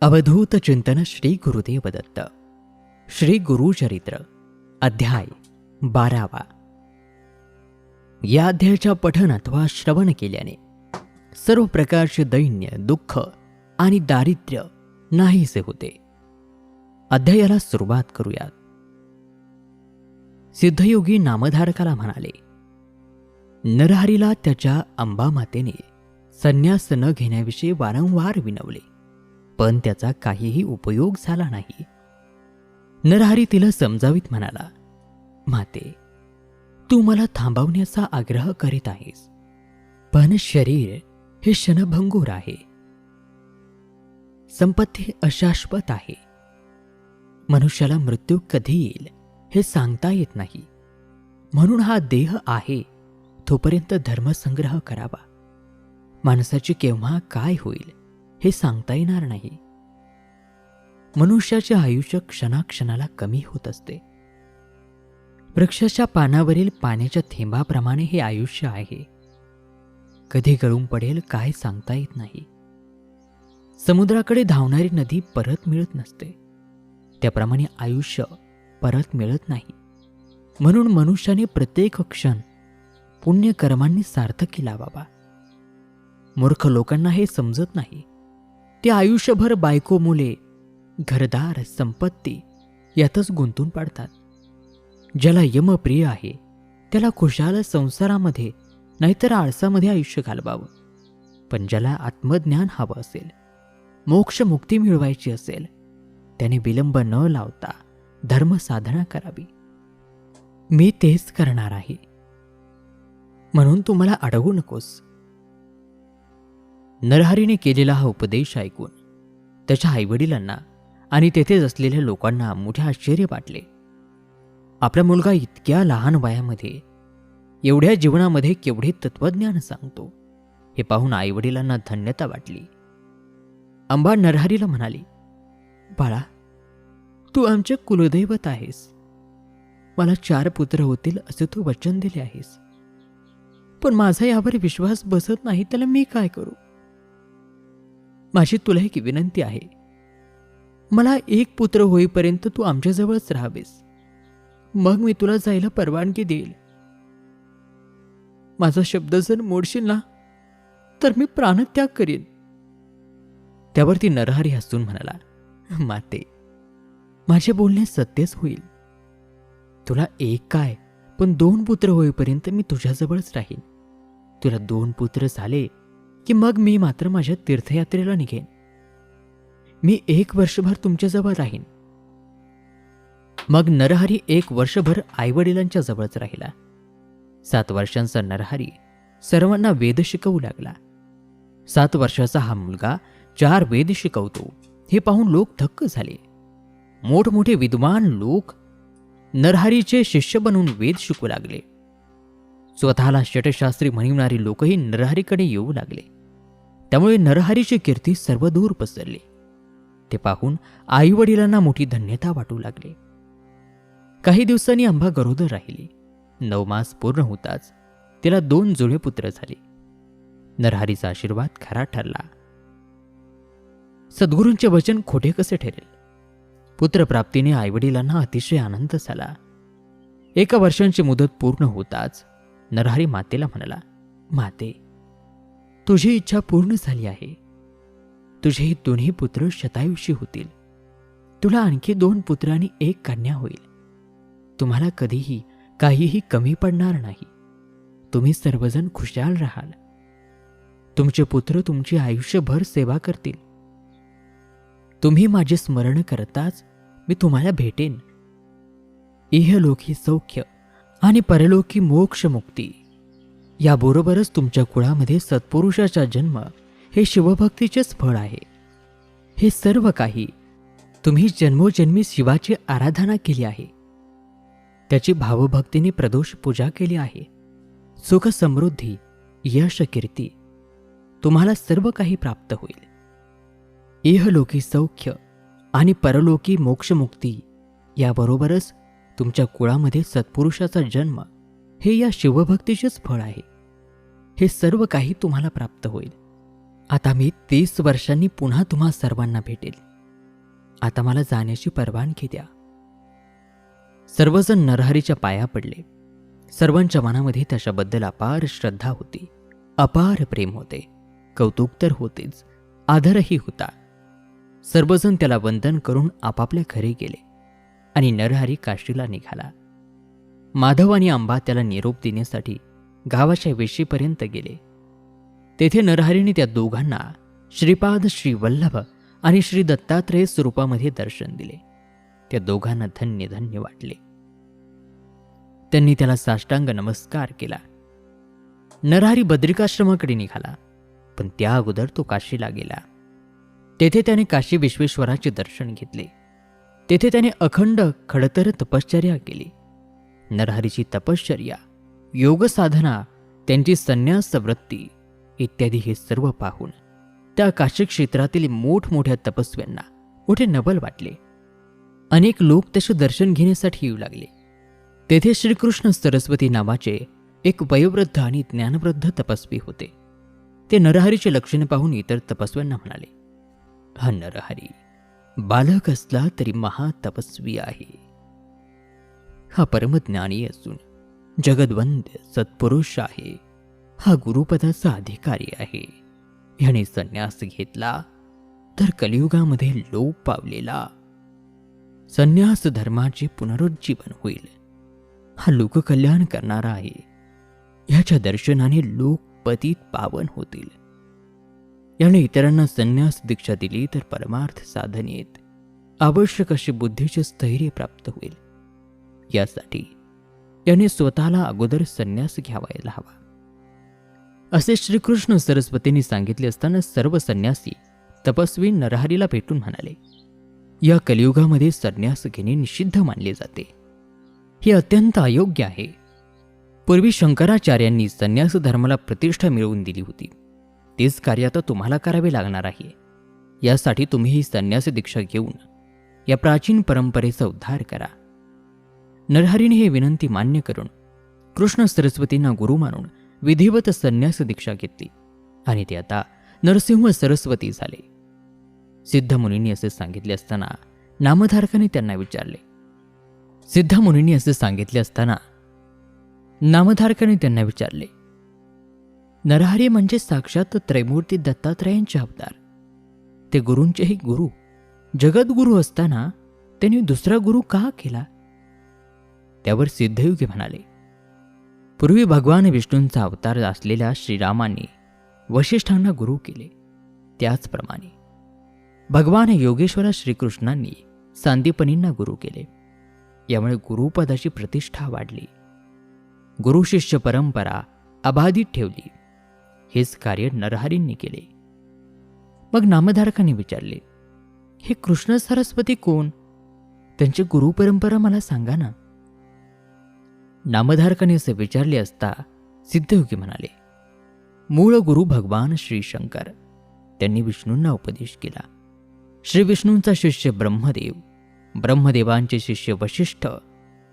अवधूत चिंतन श्री गुरुदेव दत्त श्री गुरुचरित्र अध्याय बारावा. या अध्यायाच्या पठन अथवा श्रवण केल्याने सर्व प्रकारचे दैन्य दुःख आणि दारिद्र्य नाहीसे होते. अध्यायाला सुरुवात करूयात. सिद्धयोगी नामधारकाला म्हणाले नरहरीला त्याच्या अंबामातेने संन्यास न घेण्याविषयी वारंवार विनवले. पण त्याचा काहीही उपयोग झाला नाही. नरहरी तिला समजावीत म्हणाला माते तू मला थांबवण्याचा आग्रह करीत आहेस पण शरीर हे क्षणभंगूर आहे. संपत्ती अशाश्वत आहे. मनुष्याला मृत्यू कधी येईल हे सांगता येत नाही. म्हणून हा देह आहे तोपर्यंत धर्मसंग्रह करावा. माणसाची केव्हा काय होईल हे सांगता येणार नाही. मनुष्याचे आयुष्य क्षणाक्षणाला कमी होत असते. वृक्षाच्या पानावरील पाण्याच्या थेंबाप्रमाणे हे आयुष्य आहे. कधी गळून पडेल काय सांगता येत नाही. समुद्राकडे धावणारी नदी परत मिळत नसते. त्याप्रमाणे आयुष्य परत मिळत नाही. म्हणून मनुष्याने प्रत्येक क्षण पुण्यकर्मांनी सार्थकी लावावा. मूर्ख लोकांना हे समजत नाही. ते आयुष्यभर बायको मुले घरदार संपत्ती यातच गुंतून पाडतात. ज्याला यमप्रिय आहे त्याला खुशाल संसारामध्ये नाहीतर आळसामध्ये आयुष्य घालवावं. पण ज्याला आत्मज्ञान हवं असेल मोक्ष मुक्ती मिळवायची असेल त्याने विलंब न लावता धर्मसाधना करावी. मी तेच करणार आहे. म्हणून तू मला अडवू नकोस. नरहरीने केलेला हा उपदेश ऐकून त्याच्या आईवडिलांना आणि तेथेच असलेल्या लोकांना मोठे आश्चर्य वाटले. आपला मुलगा इतक्या लहान वयामध्ये एवढ्या जीवनामध्ये केवढे तत्वज्ञान सांगतो हे पाहून आईवडिलांना धन्यता वाटली. अंबा नरहरीला म्हणाली बाळा तू आमचे कुलदैवत आहेस. मला चार पुत्र होतील असे तू वचन दिले आहेस. पण माझा यावर विश्वास बसत नाही त्याला मी काय करू? माझी तुला एक विनंती आहे. मला एक पुत्र होईपर्यंत तू आमच्याजवळच राहावेस. मग मी तुला जायला परवानगी देईल. माझा शब्द जर मोडशील ना तर मी प्राणत्याग करीन. त्यावरती नरहरी हसून म्हणाला माते माझे बोलणे सत्यच होईल. तुला एक काय पण दोन पुत्र होईपर्यंत मी तुझ्याजवळच राहीन. तुला दोन पुत्र झाले की मग मी मात्र माझ्या तीर्थयात्रेला निघेन. मी एक वर्षभर तुमच्याजवळ राहीन. मग नरहरी एक वर्षभर आईवडिलांच्या जवळच राहिला. सात वर्षांचा नरहरी सर्वांना वेद शिकवू लागला. सात वर्षाचा हा मुलगा चार वेद शिकवतो हे पाहून लोक थक्क झाले. मोठमोठे विद्वान लोक नरहरीचे शिष्य बनून वेद शिकू लागले. स्वतःला षटशास्त्री म्हणणारी लोकही नरहरीकडे येऊ लागले. त्यामुळे नरहरीची कीर्ती सर्वदूर पसरली. ते पाहून आईवडिलांना मोठी धन्यता वाटू लागली. काही दिवसांनी अंबा गरोदर राहिली. नऊ मास पूर्ण होताच तिला दोन जुळे पुत्र झाले. नरहरीचा आशीर्वाद खरा ठरला. सद्गुरूंचे वचन खोटे कसे ठरेल? पुत्रप्राप्तीने आईवडिलांना अतिशय आनंद झाला. एका वर्षांची मुदत पूर्ण होताच नरहरी मातेला म्हणाला माते तुझी इच्छा पूर्ण झाली आहे. तुझे दोन्ही पुत्र शतायुषी होतील. तुला आणखी दोन पुत्र आणि एक कन्या होईल. तुम्हाला कधीही काहीही कमी पडणार नाही. तुम्ही सर्वजण खुशाल राहाल. तुमचे पुत्र तुमची आयुष्यभर सेवा करतील. तुम्ही माझे स्मरण करताच मी तुम्हाला भेटेन. इहलोकी सौख्य आणि परलोकी मोक्ष मुक्ती याबरोबरच तुमच्या कुळामध्ये सत्पुरुषाचा जन्म हे शिवभक्तीचेच फळ आहे. हे सर्व काही तुम्ही जन्मोजन्मी शिवाची आराधना केली आहे. त्याची भावभक्तीने प्रदोष पूजा केली आहे. सुख समृद्धी यश कीर्ती तुम्हाला सर्व काही प्राप्त होईल. इहलोकी सौख्य आणि परलोकी मोक्षमुक्ती याबरोबरच तुमच्या कुळामध्ये सत्पुरुषाचा जन्म हे या शिवभक्तीचेच फळ आहे. हे सर्व काही तुम्हाला प्राप्त होईल. आता मी तीस वर्षांनी पुन्हा तुम्हा सर्वांना भेटेल. आता मला जाण्याची परवानगी द्या. सर्वजण नरहरीच्या पाया पडले. सर्वांच्या मनामध्ये त्याच्याबद्दल अपार श्रद्धा होती. अपार प्रेम होते. कौतुक तर होतेच. आदरही होता. सर्वजण त्याला वंदन करून आपापल्या घरी गेले आणि नरहरी काशीला निघाला. माधव आणि आंबा त्याला निरोप देण्यासाठी गावाच्या वेशीपर्यंत गेले. तेथे नरहरीने त्या दोघांना श्रीपाद श्री वल्लभ आणि श्री दत्तात्रेय स्वरूपामध्ये दर्शन दिले. त्या दोघांना धन्य धन्य वाटले. त्यांनी त्याला साष्टांग नमस्कार केला. नरहरी बद्रिकाश्रमाकडे निघाला पण त्या अगोदर तो काशीला गेला. तेथे त्याने काशी विश्वेश्वराचे दर्शन घेतले. तेथे त्याने अखंड खडतर तपश्चर्या केली. नरहरीची तपश्चर्या योगसाधना त्यांची संन्यास वृत्ती इत्यादी हे सर्व पाहून त्या काशी क्षेत्रातील मोठमोठ्या तपस्व्यांना मोठे नबल वाटले. अनेक लोक त्याचे दर्शन घेण्यासाठी येऊ लागले. तेथे श्रीकृष्ण सरस्वती नावाचे एक वयोवृद्ध आणि ज्ञानवृद्ध तपस्वी होते. ते नरहरीचे लक्षणे पाहून इतर तपस्व्यांना म्हणाले हा नरहरी बालक असला तरी महातपस्वी आहे. हा परमज्ञानी असून जगदवंद्य सत्पुरुष आहे. हा गुरुपदाचा अधिकारी आहे. याने संन्यास घेतला तर कलियुगामध्ये लोप पावलेला. संन्यास धर्माचे पुनरुज्जीवन होईल. हा लोककल्याण करणारा आहे. ह्याच्या दर्शनाने लोक पतीत पावन होतील. याने इतरांना संन्यास दीक्षा दिली तर परमार्थ साधनेत आवश्यक अशी बुद्धीचे स्थैर्य प्राप्त होईल. यासाठी याने स्वतःला अगोदर संन्यास घ्यावायला हवा. असे श्रीकृष्ण सरस्वतींनी सांगितले असताना सर्व संन्यासी तपस्वी नरहरीला भेटून म्हणाले या कलियुगामध्ये संन्यास घेणे निषिद्ध मानले जाते. हे अत्यंत अयोग्य आहे. पूर्वी शंकराचार्यांनी संन्यास धर्माला प्रतिष्ठा मिळवून दिली होती. तेच कार्य आता तुम्हाला करावे लागणार आहे. यासाठी तुम्ही ही संन्यास दीक्षा घेऊन या प्राचीन परंपरेचा उद्धार करा. नरहरीने हे विनंती मान्य करून कृष्ण सरस्वतींना गुरु मानून विधिवत संन्यास दीक्षा घेतली. आणि ते आता नरसिंह सरस्वती झाले. सिद्धमुनींनी असे सांगितले असताना नामधारकाने त्यांना विचारले. सिद्धमुनींनी असे सांगितले असताना नामधारकाने त्यांना विचारले. नरहरी म्हणजे साक्षात त्रैमूर्ती दत्तात्रयांचे अवतार. ते गुरूंचेही गुरु. जगद्गुरु असताना त्यांनी दुसरा गुरु का केला? त्यावर सिद्धयुगी म्हणाले पूर्वी भगवान विष्णूंचा अवतार असलेल्या श्रीरामांनी वशिष्ठांना गुरु केले. त्याचप्रमाणे भगवान योगेश्वरा श्रीकृष्णांनी सांदीपनींना गुरु केले. यामुळे गुरुपदाची प्रतिष्ठा वाढली. गुरु शिष्य परंपरा अबाधित ठेवली. हेच कार्य नरहरींनी केले. मग नामधारकांनी विचारले हे कृष्ण सरस्वती कोण? त्यांची गुरु परंपरा मला सांगा ना. नामधारकाने असे विचारले असता सिद्धयोगी म्हणाले मूळ गुरु भगवान श्री शंकर त्यांनी विष्णूंना उपदेश केला. श्री विष्णूंचा शिष्य ब्रह्मदेव ब्रह्मदेवांचे शिष्य वशिष्ठ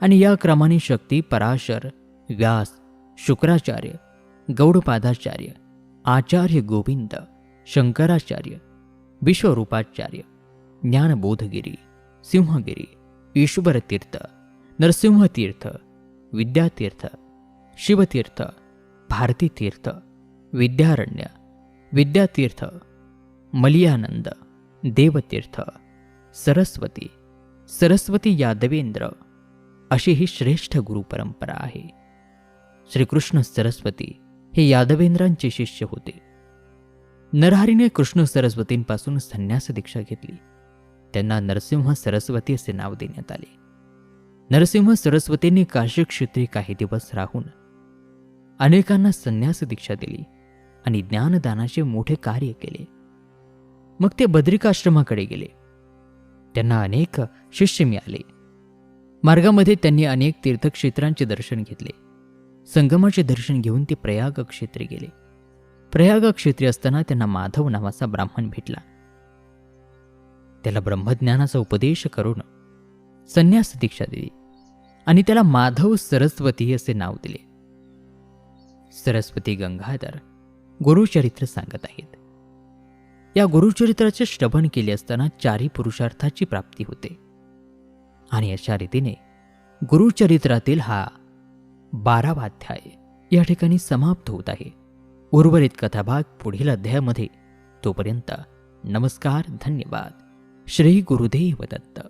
आणि या क्रमाने शक्ती पराशर व्यास शुक्राचार्य गौडपादाचार्य आचार्य गोविंद शंकराचार्य विश्वरूपाचार्य ज्ञानबोधगिरी सिंहगिरी ईश्वरतीर्थ नरसिंहतीर्थ विद्यातीर्थ शिवतीर्थ भारतीतीर्थ विद्यारण्य विद्यातीर्थ मलियानंद देवतीर्थ सरस्वती सरस्वती यादवेंद्र अशी ही श्रेष्ठ गुरुपरंपरा आहे. श्रीकृष्ण सरस्वती हे यादवेंद्रांचे शिष्य होते. नरहरीने कृष्ण सरस्वतींपासून संन्यास दीक्षा घेतली. त्यांना नरसिंह सरस्वती असे नाव देण्यात आले. नरसिंह सरस्वतींनी काशी क्षेत्री काही दिवस राहून अनेकांना संन्यास दीक्षा दिली आणि ज्ञानदानाचे मोठे कार्य केले. मग ते बद्रिकाश्रमाकडे गेले. त्यांना अनेक शिष्य मिळाले. मार्गामध्ये त्यांनी अनेक तीर्थक्षेत्रांचे दर्शन घेतले. संगमाचे दर्शन घेऊन ते प्रयाग क्षेत्री गेले. प्रयाग क्षेत्री असताना त्यांना माधव नावाचा ब्राह्मण भेटला. त्याला ब्रह्मज्ञानाचा उपदेश करून संन्यास दीक्षा दिली. आणि त्याला माधव सरस्वती असे नाव दिले. सरस्वती गंगाधर गुरुचरित्र सांगत आहेत. या गुरुचरित्राचे श्रवण केले असताना चारी पुरुषार्थाची प्राप्ती होते. आणि अशा रीतीने गुरुचरित्रातील हा बारावा अध्याय या ठिकाणी समाप्त होत आहे. उर्वरित कथाभाग पुढील अध्यायामध्ये. तोपर्यंत नमस्कार धन्यवाद. श्री गुरुदेव दत्त.